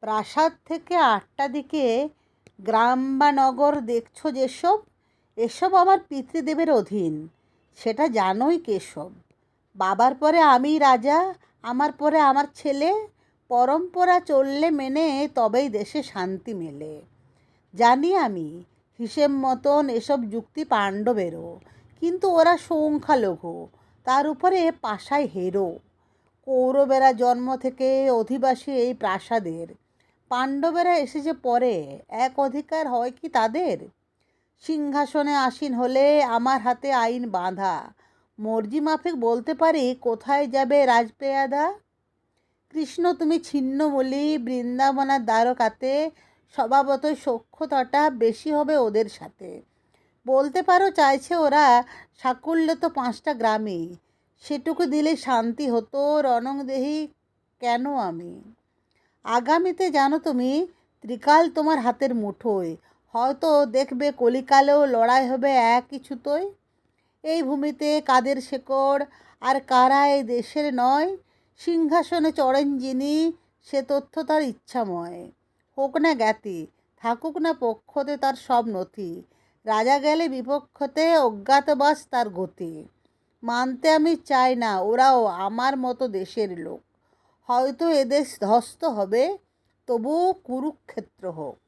প্রাসাদ থেকে আটটা দিকে গ্রাম বা নগর দেখছ যেসব? এসব আমার পিতৃদেবের অধীন। সেটা জানোই কেশব। বাবার পরে আমি রাজা, আমার পরে আমার ছেলে, পরম্পরা চললে মেনে তবেই দেশে শান্তি মেলে। জানি আমি, হিসেব মতন এসব যুক্তি পাণ্ডবেরও। কিন্তু ওরা সংখ্যালঘু, তার উপরে পাশায় হেরো। কৌরবেরা জন্ম থেকে অধিবাসী এই প্রাসাদের। পাণ্ডবেরা এসেছে পরে এক অধিকার হয় কি তাদের? সিংহাসনে আসীন হলে আমার হাতে আইন বাঁধা। মর্জি মাফিক বলতে পারি, কোথায় যাবে রাজপেয়াদা? কৃষ্ণ, তুমি ছিন্নমূলি, বৃন্দাবনার দ্বারকাতে স্বভাবতই সক্ষতাটা বেশি হবে ওদের সাথে। বলতে পারো, চাইছে ওরা সাকুল্য তো পাঁচটা গ্রামে সেটুকু দিলে শান্তি হতো রণংদেহি কেন আমি? আগামীতে জানো তুমি, ত্রিকাল তোমার হাতের মুঠোয়। হয়তো দেখবে কলিকালেও লড়াই হবে এক কিছু কিছুতোয়। এই ভূমিতে কাদের শেকড় আর কারা এই দেশের নয়? সিংহাসনে চড়েন যিনি, সে তথ্য তার ইচ্ছাময়। হোক না জ্ঞাতি, থাকুক না পক্ষতে তার সব নথি। রাজা গেলে বিপক্ষতে অজ্ঞাতবাস তার গতি। মানতে আমি চাই না, ওরাও আমার মতো দেশের লোক। হয়তো এদেশ ধ্বস্ত হবে তবুও কুরুক্ষেত্র হোক।